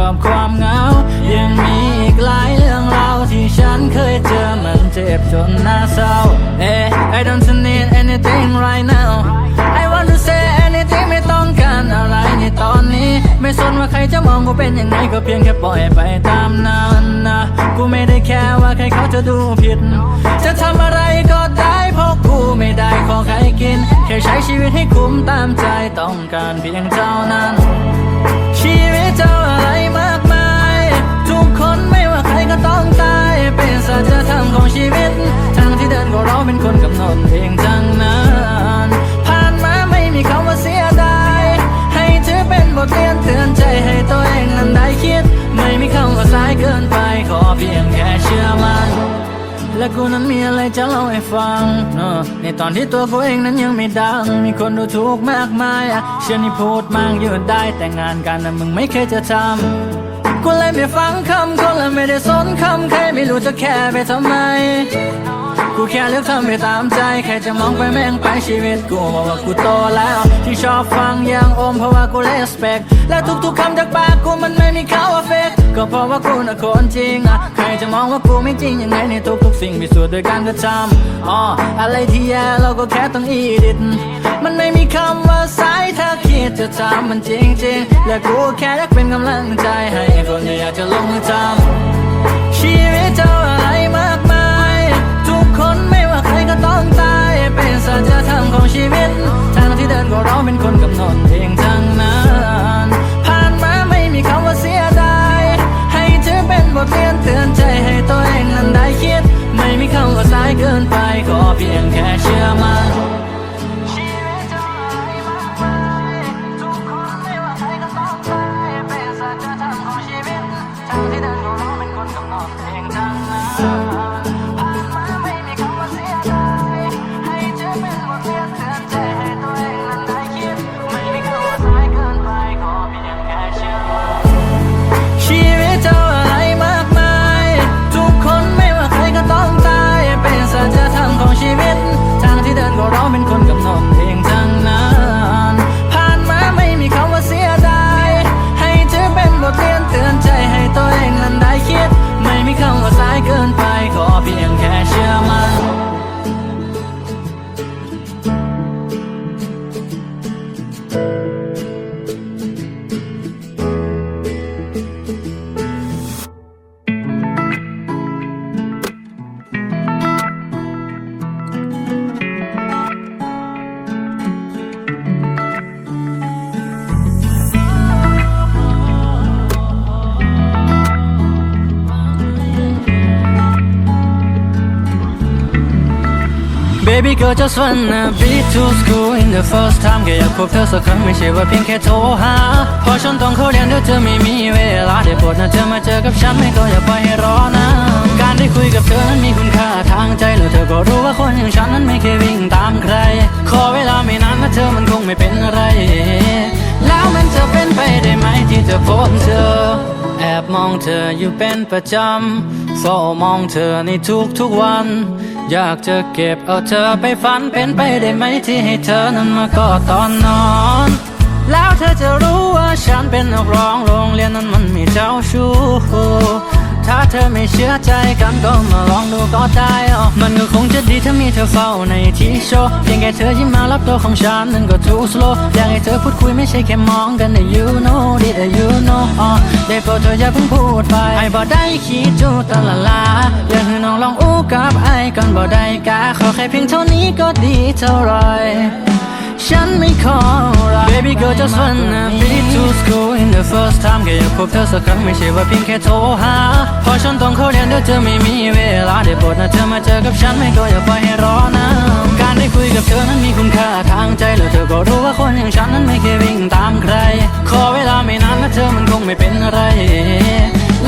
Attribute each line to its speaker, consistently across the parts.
Speaker 1: ดเดี่ยวกับความเหงา ยังมีอีกหลายเรื่องราวที่ฉันเคยเจอมันเจ็บจนน่าเศร้า Eh, I don't need anything right now I want to say anything ไม่ต้องการอะไรในตอนนี้ ไม่สนว่าใครจะมองกูเป็นยังไงก็เพียงแค่ปล่อยไปตามนั้นนะ กูไม่ได้แค่ว่าใครเขาจะดูผิด จะทำอะไรก็ กูไม่ได้ขอใครกิน แค่ใช้ชีวิตให้คุ้มตามใจต้องการเพียงเจ้านั้น ชีวิตเจ้าอะไรมากมาย ทุกคนไม่ว่าใครก็ต้องตาย เป็นสัจธรรมของชีวิตทางที่เดินก็เราเป็น และกูนั้นมีอะไรจะเล่าให้ฟังเนอะในตอนที่ตัวกูเองนั้นยังไม่ดัง มีคนดูถูกมากมายอะเชื่อนี่พูดมากยืดได้แต่งานกันนะมึงไม่เคยจะทำกูเลยไม่ฟังคำคนเลยไม่ได้สนคำใครไม่รู้จะแค่ไปทำไม กูแค่เลือกทำไปตามใจใครจะมองไปแม่งไปชีวิตกูบอกว่ากูโตแล้ว ที่ชอบฟังย่างอมเพราะว่ากูเลสเปกและทุกๆคำจากปากกูมันไม่มีเขาว่าเฟกก็เพราะว่ากูน่ะคนจริงอะใครจะมองว่ากูไม่จริงยังไงในทุกๆสิ่งพิสูจน์ด้วยการกระทำอ๋ออะไรที่แย่เราก็แค่ต้องอีดิทมันไม่มีคำว่าสายถ้าคิดจะทำมันจริงๆและกูแค่อยากเป็นกำลังใจให้คนที่อยากจะลงมือทำชีวิตเจ้าอะไรมา สัจธรรมของชีวิต ทางที่เดินก็เราเป็นคนกำหนดเองทั้งนั้นผ่านมาไม่มีคำว่าเสียดายให้ถือเป็นบทเรียนเตือนใจให้ตัวเองนั้นได้คิด ไม่มีคำว่าสายเกินไปขอเพียงแค่เชื่อมั่น Baby girl just wanna be to school in the first time แค่อยากพบเธอสักครั้งไม่ใช่ว่าเพียงแค่โทรหาเพราะฉันต้องเข้าเรียนเดี๋ยวเธอไม่มีเวลาได้โปรดนะเธอมาเจอกับฉันไม่ก็อย่าปล่อยให้รอนะการได้คุยกับเธอนั้นมีคุณค่าทางใจแล้วเธอก็รู้ว่าคนอย่างฉันนั้นไม่เคยวิ่งตามใคร ขอเวลาไม่นานนะเธอมันคงไม่เป็นอะไร แล้วมันจะเป็นไปได้ไหมที่จะพบเธอ แอบมองเธออยู่เป็นประจำเฝ้ามองเธอในทุกๆวัน อยากจะเก็บเอาเธอไปฝันเป็นไปได้ไหมที่ให้เธอนั้นมากอดตอนนอน แล้วเธอจะรู้ว่าฉันเป็นนักร้องโรงเรียนนั้นมันมีเจ้าชู้ ถ้าเธอไม่เชื่อใจกันก็มาลองดูก็ได้อ๋อมันก็คงจะดีถ้ามีเธอเฝ้าในที่โชว์เพียงแค่เธอยิ้มมารับตัวของฉันนั้นก็ too slow อยากให้เธอพูดคุยไม่ใช่แค่มองกันนะ you know did you know อ๋อได้โปรดเธออย่าเพิ่งพูดไปไอ้บ่ได้คิดจูตะละลาอยากให้น้องลองอู้กับไอ้ก่อนบ่ได้กาขอแค่เพียงเท่านี้ก็ดีเท่าไร ฉันไม่ขออะไร Baby girl just wanna be to school in the first time แค่อยากพบเธอสักครั้งไม่ใช่ว่าเพียงแค่โทรหาเพราะฉันต้องเข้าเรียนเดี๋ยวเธอไม่มีเวลาได้โปรดนะเธอมาเจอกับฉันไม่ก็อย่าปล่อยให้รอนะการได้คุยกับเธอนั้นมีคุณค่าทางใจแล้วเธอก็รู้ว่าคนอย่างฉันนั้นไม่เคยวิ่งตามใคร ขอเวลาไม่นานนะเธอมันคงไม่เป็นอะไร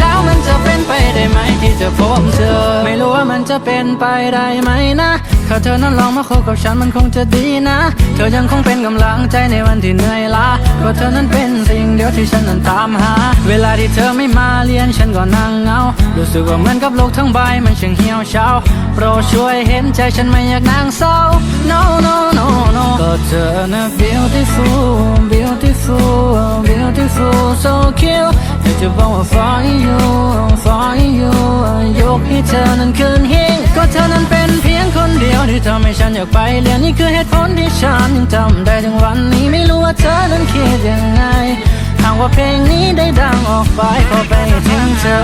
Speaker 1: แล้วมันจะเป็นไปได้ไหมที่จะพบเธอ ไม่รู้ว่ามันจะเป็นไปได้ไหมนะ ถ้าเธอนั้นลองมาคบกับฉันมันคงจะดีนะ เธอยังคงเป็นกำลังใจในวันที่เหนื่อยล้าเพราะเธอนั้นเป็นสิ่งเดียวที่ฉันนั้นตามหา เวลาที่เธอไม่มาเรียนฉันก็นั่งเงา รู้สึกว่าเหมือนกับโลกทั้งใบมันช่างเหี่ยวเฉาโปรดช่วยเห็นใจฉันไม่อยากนั่งเศร้า no no no no ก็เธอนะ beautiful beautiful so cute อยากจะบอกว่า for you for you ยกให้เธอนั้นขึ้นหิ้งก็เธอนั้นเป็นเพียงคนเดียวที่ทำให้ฉันอยากไปเรียนนี่คือเหตุผลที่ฉันยังจำได้ถึงวันนี้ไม่รู้ว่าเธอนั้นคิดยังไงหากว่าเพลงนี้ได้ดังออกไปขอไปถึงเธอ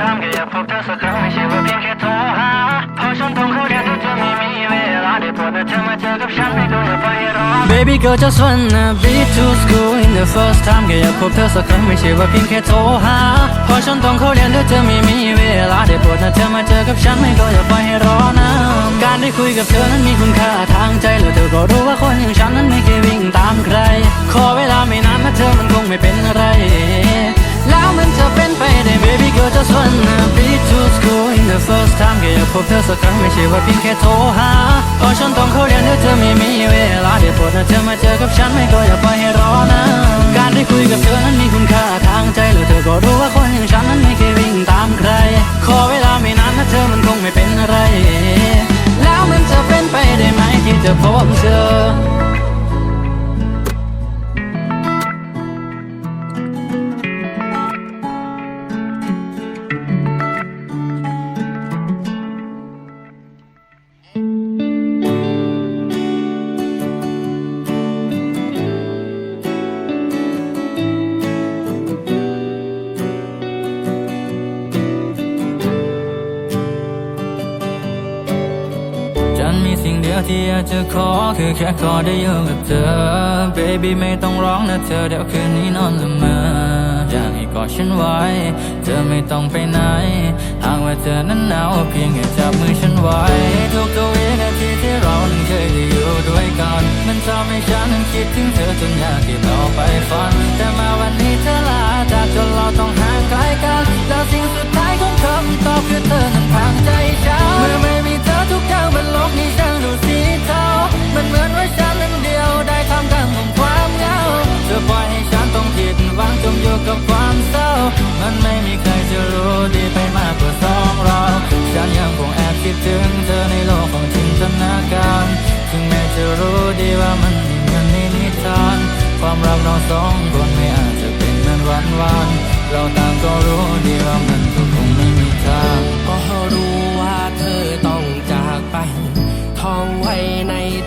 Speaker 2: ถามแค่อยากพบเธอสักครั้งไม่ใช่ว่าเพียงแค่ แต่เธอมาเจอกับฉันไม่ต้องอย่าไปรอ
Speaker 1: Baby girl just wanna be to school in the first time แค่อยากพบเธอสักครั้งไม่ใช่ว่าเพียงแค่โทรหาเพราะฉันต้องเข้าเรียนด้วยเธอไม่มีเวลาได้โปรดนะเธอมาเจอกับฉันไม่ก็อย่าไปให้รอนะการได้คุยกับเธอนั้นมีคุณค่าทางใจแล้วเธอก็รู้ว่าคนอย่างฉันนั้นไม่เคยวิ่งตามใคร ขอเวลาไม่นานนะเธอมันคงไม่เป็นอะไร แล้วมันจะเป็น ไปได้ baby girl just wanna be to school in the first time แค่อยากพบเธอสักครั้งไม่ใช่ว่าเพียงแค่โทรหาเพราะฉันต้องเข้าเรียนด้วยเธอไม่มีเวลาเดี๋ยวโปรดนะเธอมาเจอกับฉันไม่ก็อย่าปล่อยให้รอนะการได้คุยกับเธอนั้นมีคุณค่าทางใจแล้วเธอก็รู้ว่าคนอย่างฉันนั้นไม่เคยวิ่งตามใคร ขอเวลาไม่นานนะเธอมันคงไม่เป็นอะไร แล้วมันจะเป็นไปได้ไหมที่จะพบเธอ แค่ขอได้อยู่กับเธอ baby ไม่ต้องร้องนะเธอเดี๋ยวคืนนี้นอนละเมออยากให้กอดฉันไว้ เธอไม่ต้องไปไหน หากว่าเธอนั้นหนาวเพียงแค่จับมือฉันไว้ ทุกตัววินาทีที่เรานั้นเคยได้อยู่ด้วยกัน มันทำให้ฉันนั้นคิดถึงเธอจนอยากที่เราไปฝัน แต่มาวันนี้เธอลาจากจนเราต้องห่างไกลกันแล้วสิ่งสุดท้ายของคำตอบคือเธอนั้นทางใจฉันเมื่อไม่มีเธอทุกอย่างบนโลกนี้ช่างดูสีเทา มันเหมือนว่าฉันนั้นเดียวได้ทำกลางของความเหงาเธอปล่อยให้ฉันต้องผิดหวังจมอยู่กับความเศร้า มันไม่มีใครจะรู้ดีไปมากกว่าสองเราฉันยังคงแอบคิดถึงเธอในโลกของจินตนาการถึงแม้จะรู้ดีว่ามันม่เหมือนในนิทาน ความรักเราสองคนไม่อาจจะเป็นเหมือนวันวานเราต่างก็รู้ดีว่ามันก็คงไม่มีทาง
Speaker 3: ก็รู้ว่าเธอต้องจากไป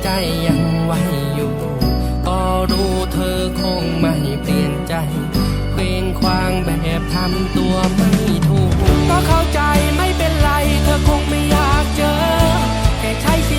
Speaker 3: ใจยังไว้อยู่ ก็รู้เธอคงไม่เปลี่ยนใจ เคว้งคว้างแบบทำตัวไม่ถูก ก็เข้าใจไม่เป็นไร เธอคงไม่อยากเจอ แค่ใช้ชี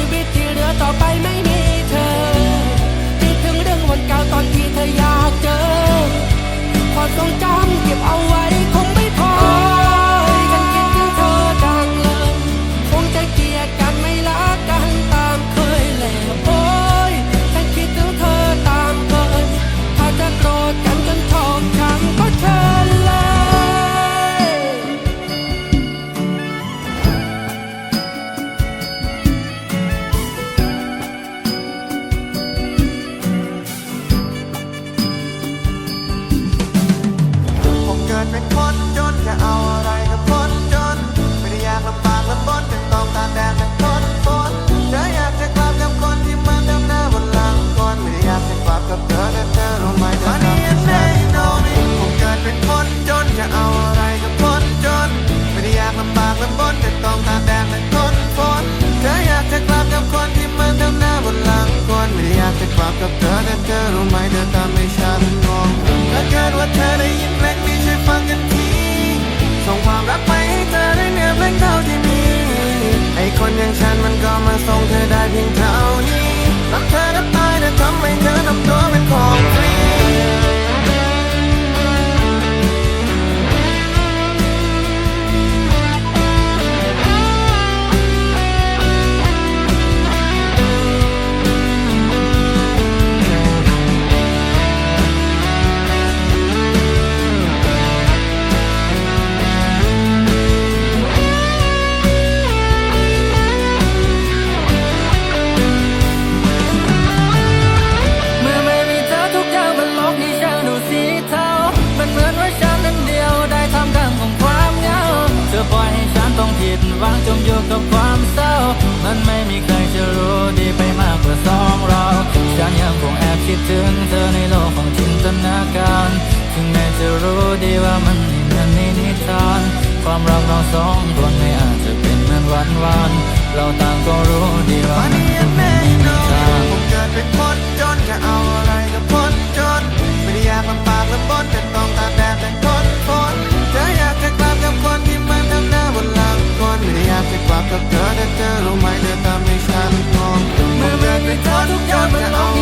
Speaker 3: จะเอาอะไรกับคนจน ไม่ได้อยากลำบากลำบนเป็ต้องตาแดดเป็นคนฝนเธออยากจะกลับกับคนที่มันดำหน้า
Speaker 1: บนหลังคน ไม่อยากจะกลับกับเธอแต่เธอรู้
Speaker 4: ไห
Speaker 1: ม
Speaker 4: เธอ
Speaker 1: ทำ
Speaker 4: ให้
Speaker 1: ฉั
Speaker 4: นโน
Speaker 1: มิ
Speaker 4: ผมเกิดเป็นคนจนจะเอาอะไรกับคนจน ไม่ได้อยากลำบากลำบนเป็ต้องตาแดดเป็นคนฝนเธออยากจะกลับกับคนที่มันดำหน้าบนหลังคนไม่อยากจะกลับกับเธอแต่เธอรู้ไหมเธอทำให้ฉันงงถ้าเกิดว่าเธอได้ยินเพลงนี้ช่วยฟังกันที ความรักไปให้เธอได้เนียบเลงเท่าที่มี ไอคนอย่างฉันมันก็มาส่งเธอได้เพียง คิดถึงเธอในโลกของจินตนาการ ถึงแม้จะรู้ดีว่ามันไม่เหมือนในนิทาน ความรักเราสองคนไม่อาจจะเป็นเหมือนวันวาน เราต่างก็รู้ดีว่ามันไม่หมืนในนิทานผมเกิดเป็นคนจนแค่เอาอะไรก็พ้นจน ไม่ได้อยากลำบากลำบนแต่ต้องตาแดดแต่คนทนจะอยากจะกลับกับคนที่มันทำหน้าบนหลังคนไม่ได้อยากจะกลับกับเธอแต่เธอรู้ไหมเธอทำให้ฉัน
Speaker 5: งงเมื่อ
Speaker 1: เกิดเป็นคนทุกอย่างมัเอา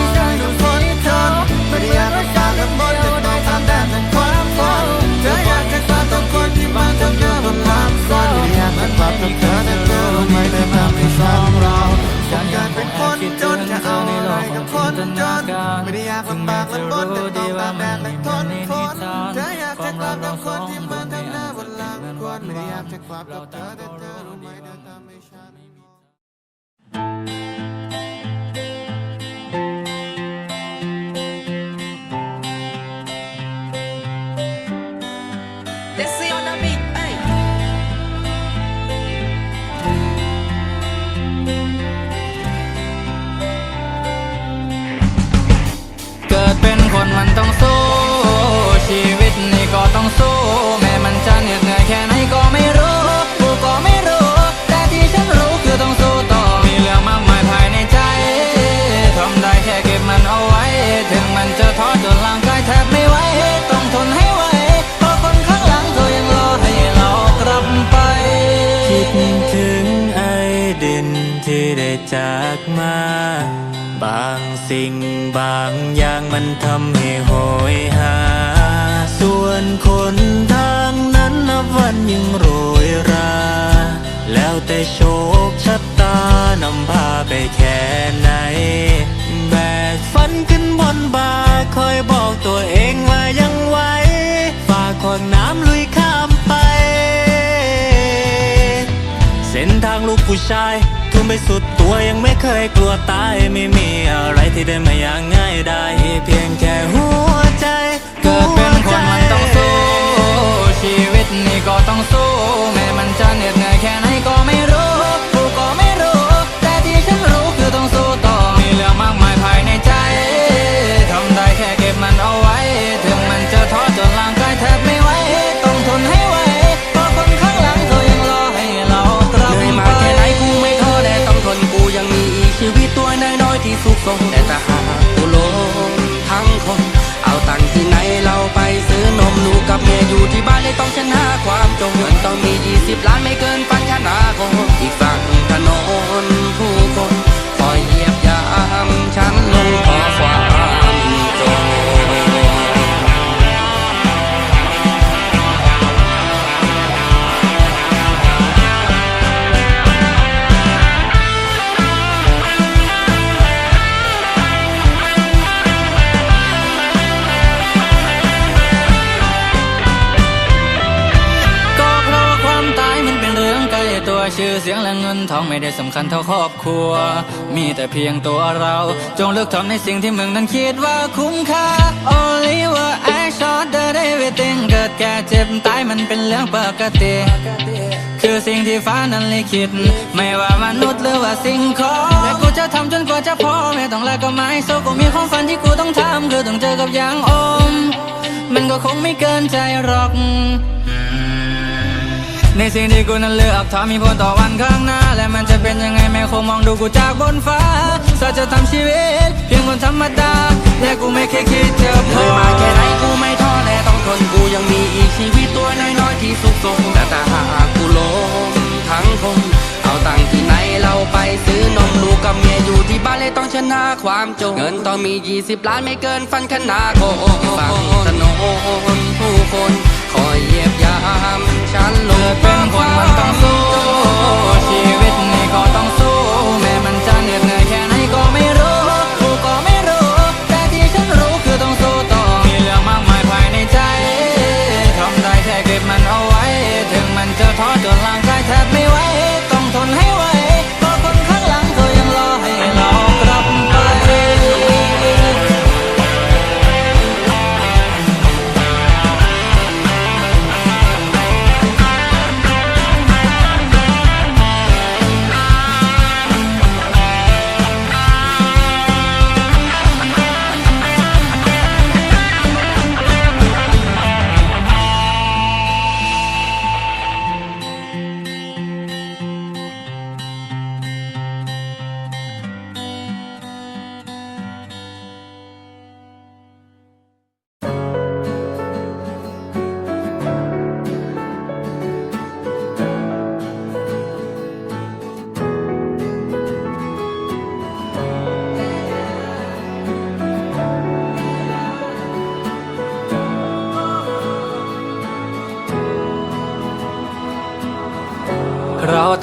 Speaker 1: กจะกลับกับเธอแต่เธอรู้ไหมเธอทำให้ฉันงงผมเกิดเป็นคนจนจะเอาอะไรกับคนจน ไม่ได้อยากลำบากลำบนแต่ต้องตามแดดและทนทนเธออยากจะกลับกับคนที่มันทำหน้าบนหลังคนไม่ได้อยากจะกลับกับเธอแต่เธอรู้ไหมเธอทำให้ฉัน ดถึงไอดินที่ได้จากมา บางสิ่งบางอย่างมันทำให้โหยหา ส่วนคนทางนั้นนับวันยังโรยรา แล้วแต่โชคชะตานำพาไปแค่ไหน แบกฝันขึ้นบนบ่าคอยบอกตัวเองว่ายังไหวฝากขวางน้ำลุย ส้นทางลูกผู้ชายทุ่มไปสุดตัวยังไม่เคยกลัวตายไม่มีอะไรที่ได้มาอย่างง่ายได้เพียงแค่หัวใจเกิดเป็นคนมันต้องสู้ชีวิตนี่ก็ต้องสู้
Speaker 5: เมียอยู่ที่บ้านเลยต้องชนะความจนเงินต้องมี20ล้านไม่เกินปั
Speaker 1: สียงและเงินทองไม่ได้สำคัญเท่าครอบครัว มีแต่เพียงตัวเรา จงเลือกทำในสิ่งที่มึงนั้นคิดว่าคุ้มค่า Oliver I shot the everything เกิดแก่เจ็บตายมันเป็นเรื่องปกติ คือสิ่งที่ฟ้านั้นลิขิต ไม่ว่ามนุษย์หรือว่าสิ่งของและกูจะทำจนกว่าจะพอไม่ต้องแลกก็ไม่โซกูมีความฝันที่กูต้องทำคือต้องเจอกับยางอม มันก็คงไม่เกินใจหรอก ในสิ่งที่กูนั้นเลือกทำมีผลต่อวันข้างหน้า และมันจะเป็นยังไงแม่คงมองดูกูจากบนฟ้าสัจธรรมชีวิต เพียงคนธรรมดา และกูไม่เคยคิดจะพ
Speaker 5: เห
Speaker 1: อ
Speaker 5: นื่อยมาแค่ไหนกูไม่ท้อแต่ต้องทนกูยังมีอีกชีวิตตัวน้อยๆที่สุขสมแต่ถ้าหากกูลงทั้งคนเอาตังค์ที่ไหนเราไปซื้อนมลูกกับเมียอยู่ที่บ้านเลยต้องชนะความจนเงินต้องมี 20 ล้านไม่เกินฟันขนาโกฝั่งถนนผู้คนคอยเยียบามฉันล
Speaker 1: เกิ
Speaker 5: ง
Speaker 1: เป็นคนมันต้องสู้ชีวิต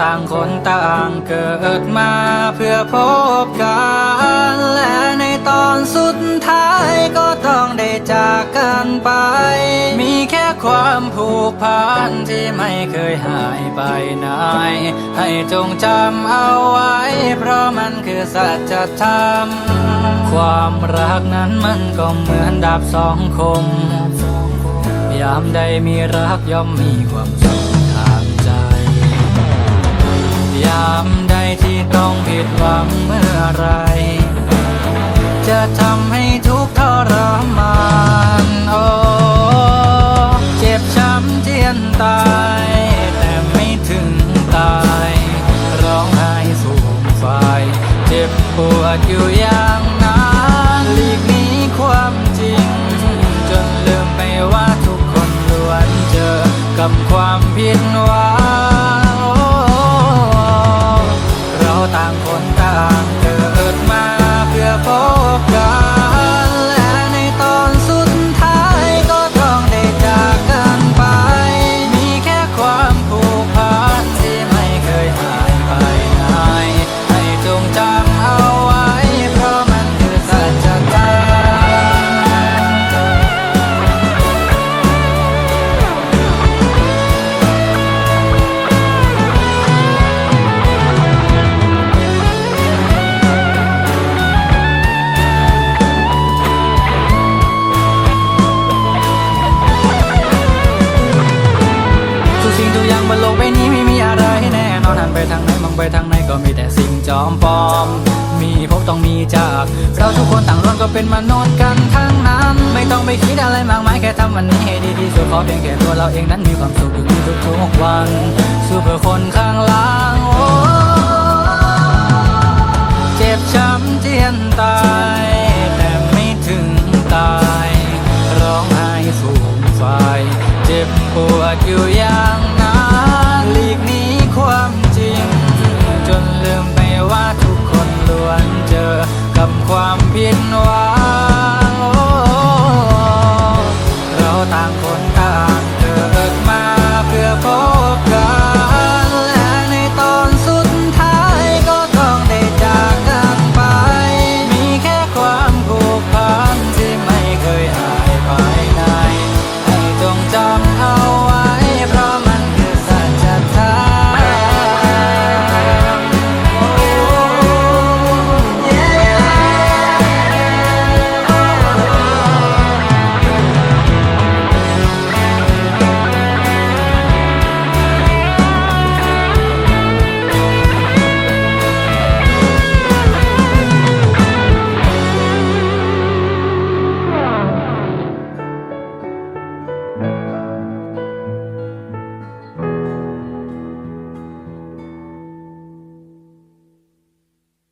Speaker 1: ต่างคนต่างเกิดมาเพื่อพบกัน และในตอนสุดท้ายก็ต้องได้จากกันไป มีแค่ความผูกพันที่ไม่เคยหายไปไหน ให้จงจำเอาไว้ เพราะมันคือสัจธรรม ความรักนั้นมันก็เหมือนดาบสองคม ยามใดมีรักย่อมมีความสุข ยามใดที่ต้องผิดหวังเมื่อไร จะทำให้ทุกข์ทรมานโอ้เจ็บช้ำเจียนตาย แต่ไม่ถึงตาย ร้องไห้สูงไฟเจ็บปวดอยู่อย่าง ไปทางไหนก็มีแต่สิ่งจอมปลอม มีพบต้องมีจาก เราทุกคนต่างล้วนก็เป็นมนุษย์กันทั้งนั้น ไม่ต้องไปคิดอะไรมากมายแค่ทำวันนี้ให้ดีที่สุดขอเพียงแค่ตัวเราเองนั้นมีความสุขอยู่ทุกทุกๆวันสู้เพื่อคนข้างหล่างโอ้เจ็บช้ำเจียนตา